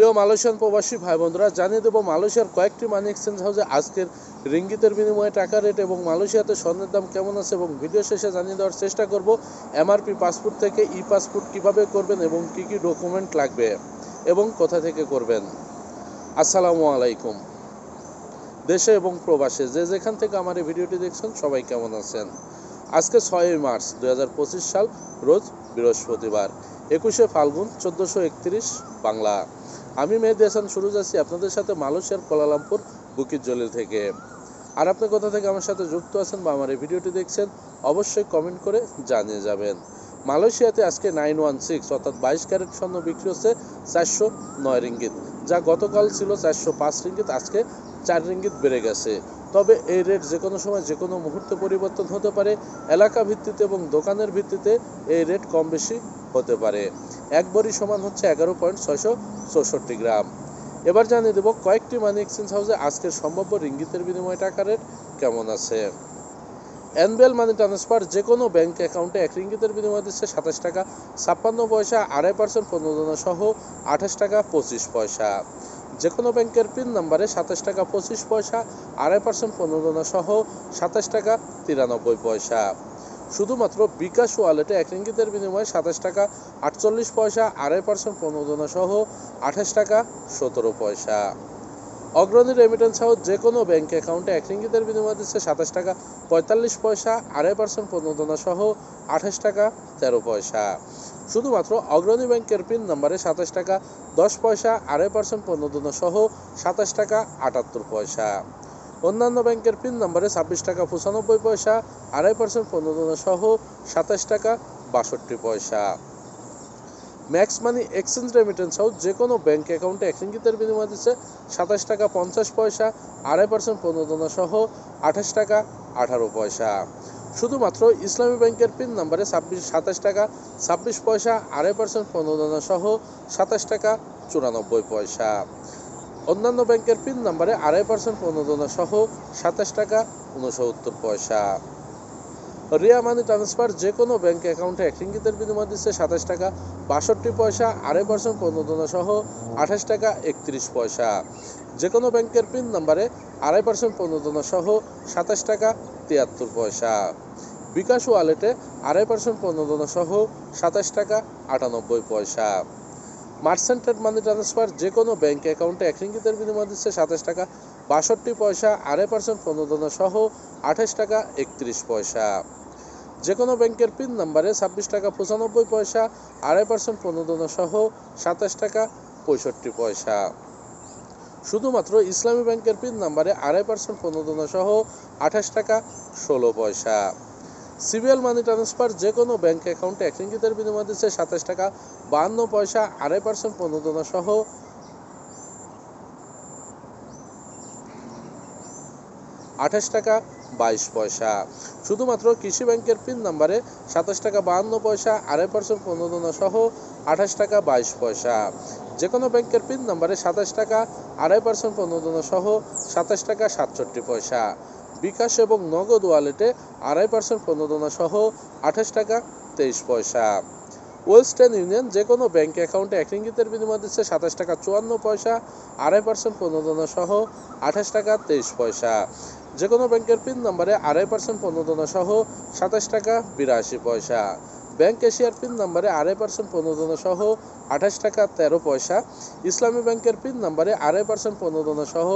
প্রিয় মালয়েশিয়ান প্রবাসী ভাই বন্ধুরা জানিয়ে দেবো মালয়েশিয়ার কয়েকটি মানি এক্সচেঞ্জ হাউসে আজকের রিঙ্গিতের বিনিময়ে টাকা রেট এবং মালয়েশিয়াতে স্বর্ণের দাম কেমন আছে এবং ভিডিও শেষে জানিয়ে দেওয়ার চেষ্টা করব এমআরপি পাসপোর্ট থেকে ই পাসপোর্ট কীভাবে করবেন এবং কি কি ডকুমেন্ট লাগবে এবং কোথা থেকে করবেন। আসসালামু আলাইকুম। দেশে এবং প্রবাসে যে যেখান থেকে আমার এই ভিডিওটি দেখছেন সবাই কেমন আছেন? আজকে ছয়ই মার্চ দু হাজার পঁচিশ সাল, রোজ বৃহস্পতিবার, একুশে ফাল্গুন, চোদ্দোশো বাংলা। আমি মেহেদি হাসান, শুরু যাচ্ছি আপনাদের সাথে মালয়েশিয়ার কোলালামপুর বুকির জলে থেকে। আর আপনি কথা থেকে আমার সাথে যুক্ত আছেন বা আমার এই ভিডিওটি দেখছেন, অবশ্যই কমেন্ট করে জানিয়ে যাবেন। মালয়েশিয়াতে আজকে নাইন ওয়ান সিক্স, অর্থাৎ বাইশ ক্যারেট স্বর্ণ বিক্রি হচ্ছে চারশো নয় রিঙ্গিত, যা গতকাল ছিল চারশো পাঁচ রিঙ্গিত, আজকে চার রিঙ্গিত বেড়ে গেছে। তবে এই রেট যে কোনো সময় যে কোনো মুহূর্তে পরিবর্তন হতে পারে। এলাকা ভিত্তিতে এবং দোকানের ভিত্তিতে এই রেট কম বেশি হতে পারে। এক সমান হচ্ছে এগারো পয়েন্ট ছয়শো চৌষট্টি গ্রাম। এবার জানিয়ে দেবো কয়েকটি মানি এক্সচেঞ্জ হাউসে আজকের সম্ভাব্য রিঙ্গিতের বিনিময় টাকা রেট কেমন আছে। এনবিএল মানি ট্রান্সফার যে কোনো ব্যাংক অ্যাকাউন্টে এক রিঙ্গিতের বিনিময় দিচ্ছে সাতাশ টাকা, ছাপ্পান্ন পয়সা, আড়াই পার্সেন্ট প্রণোদনা সহ আঠাশ টাকা, পঁচিশ পয়সা। যে কোনো ব্যাংকের পিন নাম্বারে সাতাশ টাকা পঁচিশ পয়সা, আড়াই পার্সেন্ট প্রণোদনা সহ সাতাশ টাকা তিরানব্বই পয়সা। শুধুমাত্র বিকাশ ওয়ালেটে এক রিঙ্গিতের বিনিময়ে সাতাশ টাকা আটচল্লিশ পয়সা, আড়াই পার্সেন্ট প্রণোদনা সহ আঠাশ টাকা সতেরো পয়সা। অগ্রণী রেমিটেন্স হাউস যে কোনো ব্যাংক অ্যাকাউন্টে এক রিঙ্গিতের বিনিময় দিচ্ছে সাতাশ টাকা পঁয়তাল্লিশ পয়সা, আড়াই পার্সেন্ট প্রণোদনা সহ আঠাশ টাকা, তেরো পয়সা। শুধুমাত্র অগ্রণী ব্যাংকের পিন নাম্বারে সাতাশ টাকা, দশ পয়সা, আড়াই পার্সেন্ট প্রণোদনা সহ সাতাশ টাকা, আটাত্তর পয়সা। অন্যান্য ব্যাংকের পিন নাম্বারে ছাব্বিশ টাকা, পঁচানব্বই পয়সা, আড়াই পার্সেন্ট প্রণোদনা সহ সাতাশ টাকা, বাষট্টি পয়সা। Max Money Exchange Remittance House যে কোনো ব্যাংক অ্যাকাউন্টে এক রিঙ্গিতের বিনিময় দিচ্ছে সাতাশ টাকা, পঞ্চাশ পয়সা, আড়াই পার্সেন্ট প্রণোদনা সহ আঠাশ টাকা আঠারো পয়সা। শুধুমাত্র ইসলামী ব্যাংকের পিন নাম্বারে ছাব্বিশ, সাতাশ টাকা, ছাব্বিশ পয়সা, আড়াই পার্সেন্ট প্রণোদনা সহ সাতাশ টাকা, চুরানব্বই পয়সা। অন্যান্য ব্যাংকের পিন নাম্বারে আড়াই পার্সেন্ট প্রণোদনা সহ সাতাশ টাকা উনসত্তর পয়সা। রিয়া মানি ট্রান্সফার যে কোনো ব্যাঙ্ক অ্যাকাউন্টে এক রিঙ্গিতের বিনিময় দিচ্ছে সাতাশ টাকা, বাষট্টি পয়সা, আড়াই পার্সেন্ট প্রণোদনা সহ আঠাশ টাকা, একত্রিশ পয়সা। যে কোনো ব্যাংকের পিন নাম্বারে আড়াই পার্সেন্ট প্রণোদনা সহ সাতাশ টাকা, তিয়াত্তর পয়সা। বিকাশ ওয়ালেটে আড়াই পার্সেন্ট প্রণোদনা সহ সাতাশ টাকা, আটানব্বই পয়সা। মার্সেন্টেড মানি ট্রান্সফার যে কোনো ব্যাঙ্ক অ্যাকাউন্টে এক রিঙ্গিতের বিনিময় দিচ্ছে সাতাশ টাকা, বাষট্টি পয়সা, আড়াই পার্সেন্ট প্রণোদনা সহ আঠাশ টাকা, একত্রিশ পয়সা। যে কোনো ব্যাংকের পিন নাম্বারে ছাব্বিশ টাকা পঁচানব্বই পয়সা, আড়াই পার্সেন্ট প্রণোদনা সহ সাতাশ টাকা পঁয়ষট্টি পয়সা। শুধুমাত্র ইসলামী ব্যাংকের পিন নাম্বারে আড়াই পার্সেন্ট প্রণোদনা সহ আঠাশ টাকা ষোলো পয়সা। সিবিএল মানি ট্রান্সফার যে কোনো ব্যাংক অ্যাকাউন্টে এক বিনিময় দিচ্ছে সাতাশ টাকা, বাহান্ন পয়সা, আড়াই পার্সেন্ট প্রণোদনা সহ আঠাশ টাকা বাইশ পয়সা। শুধুমাত্র কৃষি ব্যাংকের পিন নাম্বারে সাতাশ টাকা বাহান্ন পয়সা, আড়াই পার্সেন্ট প্রণোদনা সহ আঠাশ টাকা বাইশ পয়সা। যে কোনো ব্যাংকের পিন নাম্বারে সাতাশ টাকা, আড়াই পার্সেন্ট প্রণোদনা সহ সাতাশ টাকা সাতষট্টি পয়সা। বিকাশ এবং নগদ ওয়ালেটে আড়াই পার্সেন্ট প্রণোদনা সহ আঠাশ টাকা তেইশ পয়সা। ওয়েস্টার্ন ইউনিয়ন যে কোনো ব্যাংক অ্যাকাউন্টে এক রিঙ্গিতের বিনিময় দিচ্ছে সাতাশ টাকা চুয়ান্ন পয়সা, আড়াই পার্সেন্ট প্রণোদনা সহ আঠাশ টাকা তেইশ পয়সা। যে কোনো ব্যাংকের পিন নাম্বারে আড়াই পার্সেন্ট প্রণোদনা সহ সাতাশ টাকা বিরাশি পয়সা। ব্যাংক এশিয়ার পিন নাম্বারে আড়াই পার্সেন্ট প্রণোদনা সহ আঠাশ টাকা তেরো পয়সা। ইসলামী ব্যাংকের পিন নাম্বারে আড়াই পার্সেন্ট প্রণোদনা সহ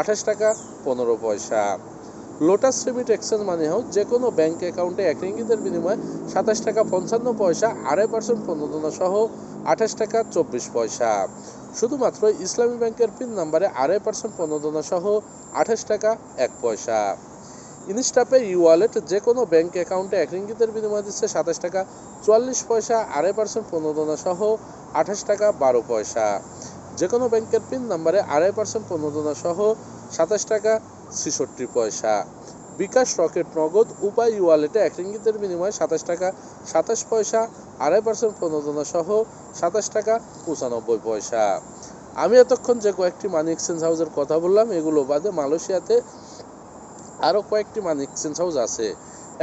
আঠাশ টাকা পনেরো পয়সা। Lotus Remit Exchange Money House যে কোনো ব্যাংক অ্যাকাউন্টে এক রিঙ্গিতের বিনিময়ে সাতাশ টাকা পঞ্চান্ন পয়সা, আড়াই পার্সেন্ট প্রণোদনা সহ আঠাশ টাকা চব্বিশ পয়সা। শুধুমাত্র ইসলামী ব্যাংকের পিন নাম্বারে আড়াই পার্সেন্ট প্রণোদনা সহ আঠাশ টাকা, এক পয়সা। ইনস্টাপে ই ওয়ালেট যে কোনো ব্যাংক অ্যাকাউন্টে এক রিঙ্গিতের বিনিময় দিচ্ছে সাতাশ টাকা, চুয়াল্লিশ পয়সা, আড়াই পার্সেন্ট প্রণোদনা সহ আঠাশ টাকা, বারো পয়সা। যে কোনো ব্যাংকের পিন নাম্বারে আড়াই পার্সেন্ট প্রণোদনা সহ সাতাশ টাকা, ছেষট্টি পয়সা। বিকাশ রকেট নগদ, উপায় ওয়ালেটে এক রিঙ্গিতের বিনিময়ে সাতাশ টাকা, সাতাশ পয়সা, আড়াই পার্সেন্ট প্রণোদনা সহ সাতাশ টাকা, পঁচানব্বই পয়সা। আমি এতক্ষণ যে কয়েকটি মানি এক্সচেঞ্জ হাউসের কথা বললাম, এগুলো বাদে মালয়েশিয়াতে আরও কয়েকটি মানি এক্সচেঞ্জ হাউস আছে।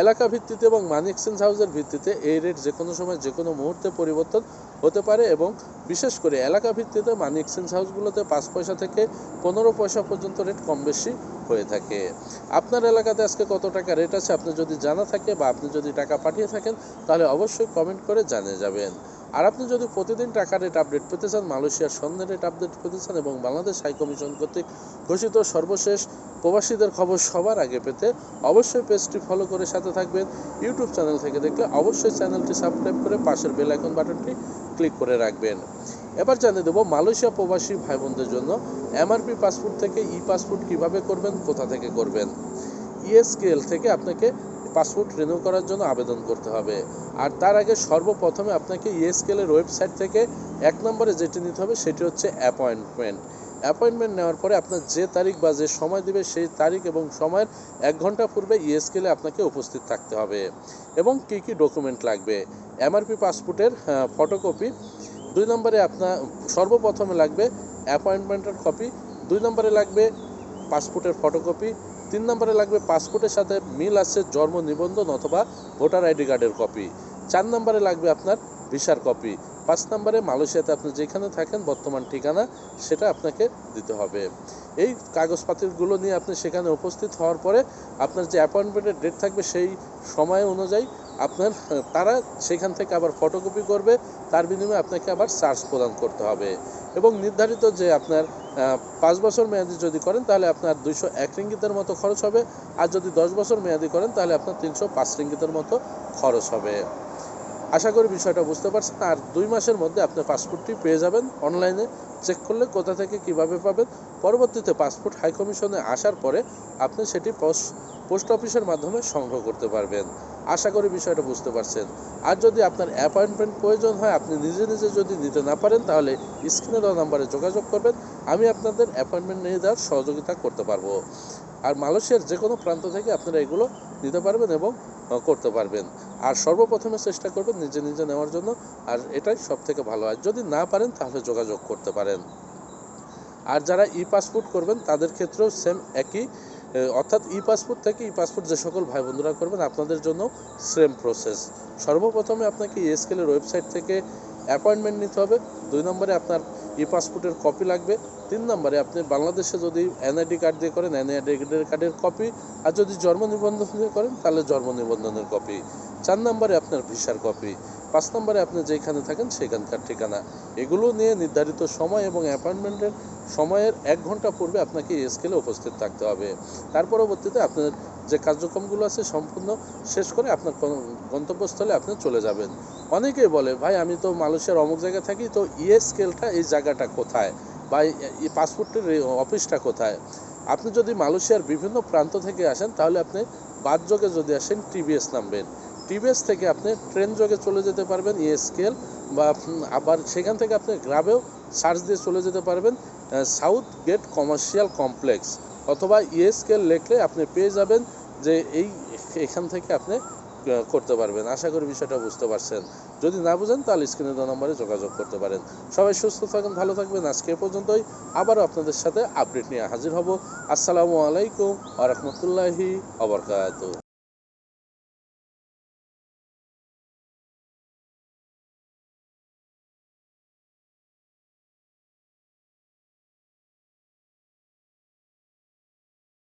এলাকা ভিত্তিতে এবং মানি এক্সচেঞ্জ হাউসের ভিত্তিতে এই রেট যে কোনো সময় যে কোনো মুহূর্তে পরিবর্তন হতে পারে এবং বিশেষ করে এলাকা ভিত্তিতে মানি এক্সচেঞ্জ হাউসগুলোতে পাঁচ পয়সা থেকে পনেরো পয়সা পর্যন্ত রেট কম বেশি হয়ে থাকে। আপনার এলাকাতে আজকে কত টাকা রেট আছে, আপনি যদি জানা থাকে বা আপনি যদি টাকা পাঠিয়ে থাকেন, তাহলে অবশ্যই কমেন্ট করে জানিয়ে যাবেন। আর আপনি যদি প্রতিদিন টাকা রেট আপডেট পেতে চান, মালয়েশিয়ার স্বর্ণের রেট আপডেট পেতে চান এবং বাংলাদেশ হাই কমিশন কর্তৃক ঘোষিত সর্বশেষ প্রবাসীদের খবর সবার আগে পেতে অবশ্যই পেজটি ফলো করে সাথে থাকবেন। ইউটিউব চ্যানেল থেকে দেখলে অবশ্যই চ্যানেলটি সাবস্ক্রাইব করে পাশের বেল আইকন বাটনটি ক্লিক করে রাখবেন। এবার জানিয়ে দেবো, মালয়েশিয়া প্রবাসী ভাই বোনদের জন্য এমআরপি পাসপোর্ট থেকে ই পাসপোর্ট কীভাবে করবেন, কোথা থেকে করবেন? ইএসকেএল থেকে আপনাকে পাসপোর্ট রিনিউ করার জন্য আবেদন করতে হবে। আর তার আগে সর্বপ্রথমে আপনাকে ইএসকেএল এর ওয়েবসাইট থেকে এক নম্বরে যেটি নিতে হবে সেটি হচ্ছে অ্যাপয়েন্টমেন্ট অ্যাপয়েন্টমেন্ট নেওয়ার পরে আপনার যে তারিখ বা যে সময় দিবে সেই তারিখ এবং সময়ের এক ঘণ্টা পূর্বে ইএসকেলে আপনাকে উপস্থিত থাকতে হবে। এবং কী কী ডকুমেন্ট লাগবে? এমআরপি পাসপোর্টের ফটোকপি দুই নম্বরে আপনার সর্বপ্রথমে লাগবে অ্যাপয়েন্টমেন্টের কপি দুই নম্বরে লাগবে পাসপোর্টের ফটোকপি। তিন নম্বরে লাগবে পাসপোর্টের সাথে মিল আছে জন্ম নিবন্ধন অথবা ভোটার আইডি কার্ডের কপি। চার নম্বরে লাগবে আপনার ভিসার কপি। পাঁচ নম্বরে মালয়েশিয়াতে আপনি যেখানে থাকেন, বর্তমান ঠিকানা, সেটা আপনাকে দিতে হবে। এই কাগজপাতিগুলো নিয়ে আপনি সেখানে উপস্থিত হওয়ার পরে আপনার যে অ্যাপয়েন্টমেন্টের ডেট থাকবে সেই সময় অনুযায়ী আপনার তারা সেখান থেকে আবার ফটোকপি করবে, তার বিনিময়ে আপনাকে আবার চার্জ প্রদান করতে হবে। এবং নির্ধারিত যে আপনার পাঁচ বছর মেয়াদি যদি করেন, তাহলে আপনার দুইশো এক রিঙ্গিতের মতো খরচ হবে। আর যদি দশ বছর মেয়াদি করেন, তাহলে আপনার তিনশো পাঁচ রিঙ্গিতের মতো খরচ হবে। আশা করি বিষয়টা বুঝতে পারছেন। আর দুই মাসের মধ্যে আপনি পাসপোর্টটি পেয়ে যাবেন অনলাইনে। চেক করলে কোথা থেকে কীভাবে পাবেন। পরবর্তীতে পাসপোর্ট হাইকমিশনে আসার পরে আপনি সেটি পোস্ট পোস্ট অফিসের মাধ্যমে সংগ্রহ করতে পারবেন। আশা করি বিষয়টা বুঝতে পারছেন। আর যদি আপনার অ্যাপয়েন্টমেন্ট প্রয়োজন হয়, আপনি নিজে নিজে যদি নিতে না পারেন, তাহলে স্ক্রিনে দেওয়া নাম্বারে যোগাযোগ করবেন। আমি আপনাদের অ্যাপয়েন্টমেন্ট নিয়ে দেওয়ার সহযোগিতা করতে পারব। আর মালয়েশিয়ার যে কোনো প্রান্ত থেকে আপনারা এগুলো নিতে পারবেন এবং করতে পারবেন। আর সর্বপ্রথমে চেষ্টা করবেন নিজে নিজে নেওয়ার জন্য। আর এটাই সব থেকে ভালো। হয় যদি না পারেন, তাহলে যোগাযোগ করতে পারেন। আর যারা ই পাসপোর্ট করবেন, তাদের ক্ষেত্রেও সেম একই। অর্থাৎ ই পাসপোর্ট থেকে ই পাসপোর্ট যে সকল ভাই বন্ধুরা করবেন, আপনাদের জন্য সেম প্রসেস। সর্বপ্রথমে আপনাকে ইএসকেলের ওয়েবসাইট থেকে অ্যাপয়েন্টমেন্ট নিতে হবে। দুই নম্বরে আপনার ই পাসপোর্টের কপি লাগবে। তিন নম্বরে আপনি বাংলাদেশে যদি এনআইডি কার্ড দিয়ে করেন, এনআইডি কার্ডের কপি, আর যদি জন্ম নিবন্ধন দিয়ে করেন, তাহলে জন্ম নিবন্ধনের কপি। চার নম্বরে আপনার ভিসার কপি, পাঁচ নম্বরে আপনি যেখানে থাকেন সেখানকার ঠিকানা। এগুলো নিয়ে নির্ধারিত সময় এবং অ্যাপয়েন্টমেন্টের সময়ের এক ঘণ্টা পূর্বে আপনাকে স্কেলে উপস্থিত থাকতে হবে। তার পরবর্তীতে আপনার যে কার্যক্রমগুলো আছে সম্পূর্ণ শেষ করে আপনার গন্তব্যস্থলে আপনি চলে যাবেন। অনেকেই বলে, ভাই, আমি তো মালয়েশিয়ার অমুক জায়গায় থাকি, তো ইএস স্কেলটা, এই জায়গাটা কোথায়? বা এই পাসপোর্টের অফিসটা কোথায়? আপনি যদি মালয়েশিয়ার বিভিন্ন প্রান্ত থেকে আসেন, তাহলে আপনি বাদ যোগে যদি আসেন, টিভিএস নামবেন। টিভিএস থেকে আপনি ট্রেন যোগে চলে যেতে পারবেন ইএসকেল বা আবার সেখান থেকে আপনি গ্রামেও সার্চ দিয়ে চলে যেতে পারবেন সাউথ গেট কমার্শিয়াল কমপ্লেক্স অথবা ইএসকেল লেখলে আপনি পেয়ে যাবেন যে এই এখান থেকে আপনি করতে পারবেন। আশা করি বিষয়টা বুঝতে পারছেন। যদি না বুঝেন তাহলে স্ক্রিনে দেওয়া নম্বরে যোগাযোগ করতে পারেন। সবাই সুস্থ থাকেন, ভালো থাকবেন। আজকে পর্যন্তই। আবারও আপনাদের সাথে আপডেট নিয়ে হাজির হব। আসসালামু আলাইকুম আ রহমতুল্লাহি আবরকাত